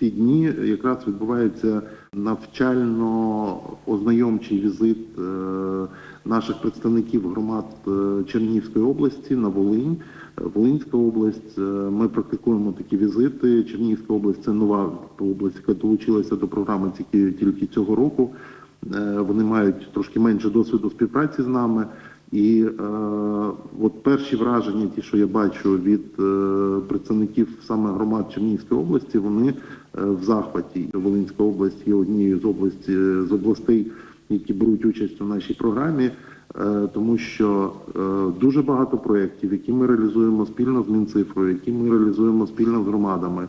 ці дні якраз відбувається навчально-ознайомчий візит е, наших представників громад е, Чернігівської області на Волинь. Е, Волинська область. Ми практикуємо такі візити. Чернігівська область це нова область, яка долучилася до програми тільки, тільки цього року. Вони мають трошки менше досвіду співпраці з нами. І е, от перші враження, ті, що я бачу від е, представників саме громад Чернігівської області, вони в захваті. Волинська область є однією з області з областей, які беруть участь у нашій програмі, е, тому що е, дуже багато проєктів, які ми реалізуємо спільно з Мінцифрою, які ми реалізуємо спільно з громадами.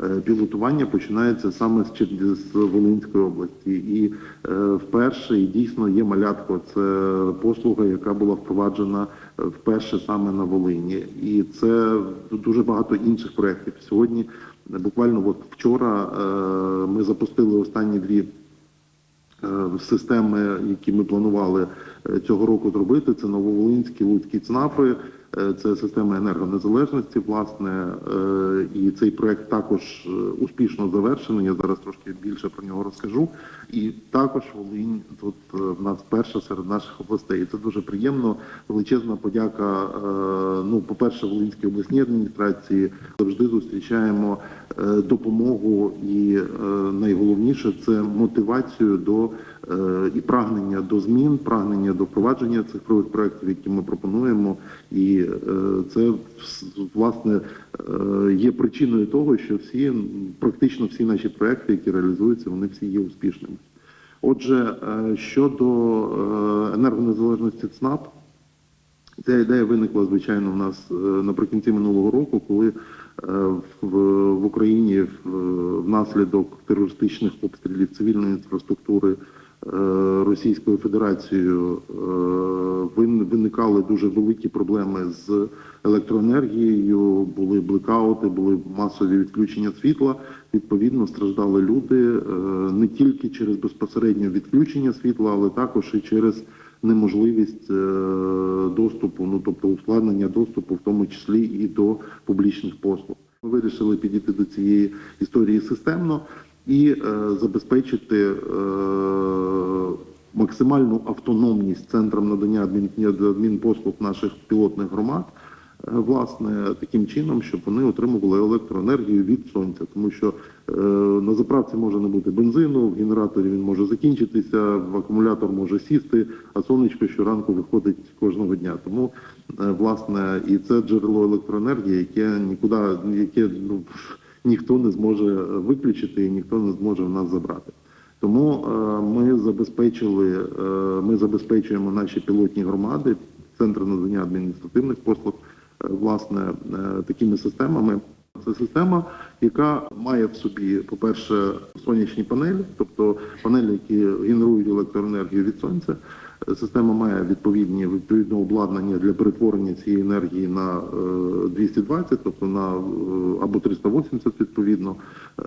Е, Пілотування починається саме з, Волинської області, і е, вперше і дійсно є малятко. Це послуга, яка була впроваджена е, вперше саме на Волині, і це дуже багато інших проєктів. Сьогодні буквально от вчора ми запустили останні дві системи, які ми планували цього року зробити. Це Нововолинські, Луцькі ЦНАПи, це система енергонезалежності, власне, е, і цей проект також е, успішно завершений. Я зараз трошки більше про нього розкажу. І також Волинь тут е, в нас перша серед наших областей. Це дуже приємно. Величезна подяка. е, Ну, по-перше, Волинській обласній адміністрації завжди зустрічаємо е, допомогу і е, найголовніше це мотивацію до е, і прагнення до змін, прагнення до впровадження цифрових проєктів, які ми пропонуємо. І е, це власне е, є причиною того, що всі практично всі наші проекти, які реалізуються, вони всі є успішними. Отже, е, щодо е, енергонезалежності ЦНАП, Ця ідея виникла, звичайно, в нас е, наприкінці минулого року, коли е, в, Україні внаслідок терористичних обстрілів цивільної інфраструктури е, Російською Федерацією е, виникали дуже великі проблеми з електроенергією, були блекаути, були масові відключення світла. Відповідно, страждали люди е, не тільки через безпосереднє відключення світла, але також і через неможливість е, доступу, ну тобто ускладнення доступу, в тому числі і до публічних послуг. Ми вирішили підійти до цієї історії системно і е, забезпечити е, максимальну автономність центрам надання адмін, адмінпослуг наших пілотних громад. е, Власне, таким чином, щоб вони отримували електроенергію від сонця, тому що е, на заправці може не бути бензину, в генераторі він може закінчитися, в акумулятор може сісти, а сонечко щоранку виходить кожного дня. Тому е, власне і це джерело електроенергії, яке нікуди, яке ну ніхто не зможе виключити і ніхто не зможе в нас забрати. Тому е, ми забезпечили, е, ми забезпечуємо наші пілотні громади, центри надання адміністративних послуг, е, власне, такими системами. Це система, яка має в собі, по-перше, сонячні панелі, тобто панелі, які генерують електроенергію від сонця. Е, Система має відповідні відповідне обладнання для перетворення цієї енергії на е, 220, тобто на е, або 380 відповідно е,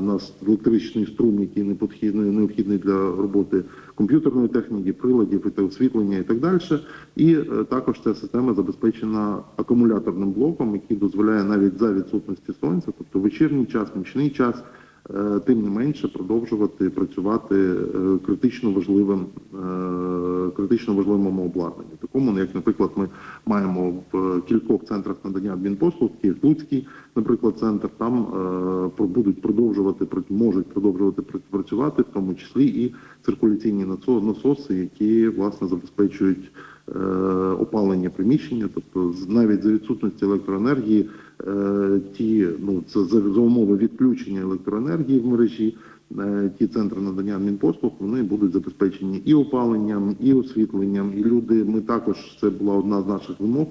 на електричний струм, який необхідний, для роботи комп'ютерної техніки, приладів та освітлення і так далі. І е, також ця система забезпечена акумуляторним блоком, який дозволяє навіть за відсутності сонця, тобто вечірній час, нічний час. е, Тим не менше продовжувати працювати е, критично важливим е, критично важливому обладнанні. Такому, ну, як, наприклад, ми маємо в кількох центрах надання адмінпослуг, Київ Луцький, наприклад, центр, там е, будуть продовжувати пр- можуть продовжувати пр- працювати, в тому числі і циркуляційні насоси, які власне забезпечують е, опалення приміщення, тобто навіть за відсутності електроенергії, е, ті ну це за умови відключення електроенергії в мережі. Е, Ті центри надання адмінпослуг вони будуть забезпечені і опаленням, і освітленням. І люди, ми також це була одна з наших вимог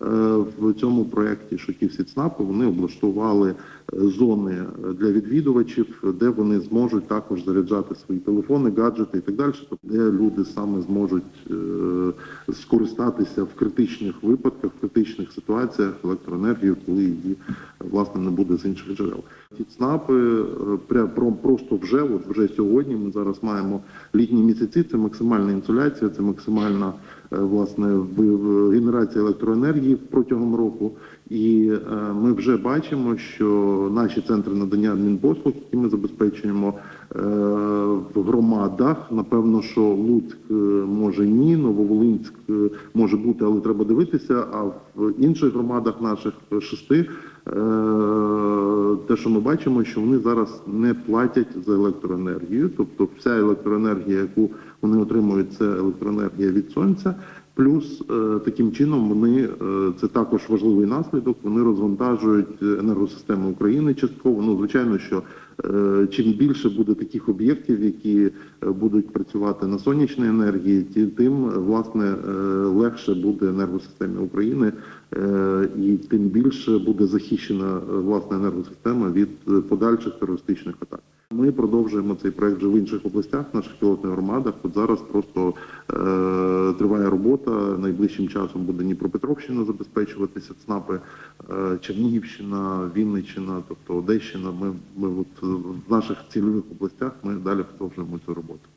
в цьому проєкті, ті всі вони облаштували е, зони для відвідувачів, де вони зможуть також заряджати свої телефони, гаджети і так далі, де люди саме зможуть е, скористатися в критичних випадках, в критичних ситуаціях електроенергією, коли її власне не буде з інших джерел. Ці ЦНАПи е, просто вже, от вже сьогодні. Ми зараз маємо літні місяці. Це максимальна інсуляція, це максимальна е, власне в- в- генерація електроенергії протягом року. І е, ми вже бачимо, що наші центри надання адмінпослуг, які ми забезпечуємо е, в громадах, напевно, що Луцьк е, може ні, Нововолинськ е, може бути, але треба дивитися. А в інших громадах наших е, шести е, те, що ми бачимо, що вони зараз не платять за електроенергію, тобто вся електроенергія, яку вони отримують, це електроенергія від сонця. Плюс е, таким чином вони е, це також важливий наслідок. Вони розвантажують енергосистему України частково. Ну звичайно, що е, чим більше буде таких об'єктів, які е, будуть працювати на сонячній енергії, тим е, власне е, легше буде енергосистемі України, е, і тим більше буде захищена е, власна енергосистема від е, подальших терористичних атак. Ми продовжуємо цей проект вже в інших областях, в наших пілотних громадах. От зараз просто е, триває робота. Найближчим часом буде Дніпропетровщина забезпечуватися ЦНАПи, е, Чернігівщина, Вінниччина, тобто Одещина. Ми, ми от в наших цільових областях ми далі продовжуємо цю роботу.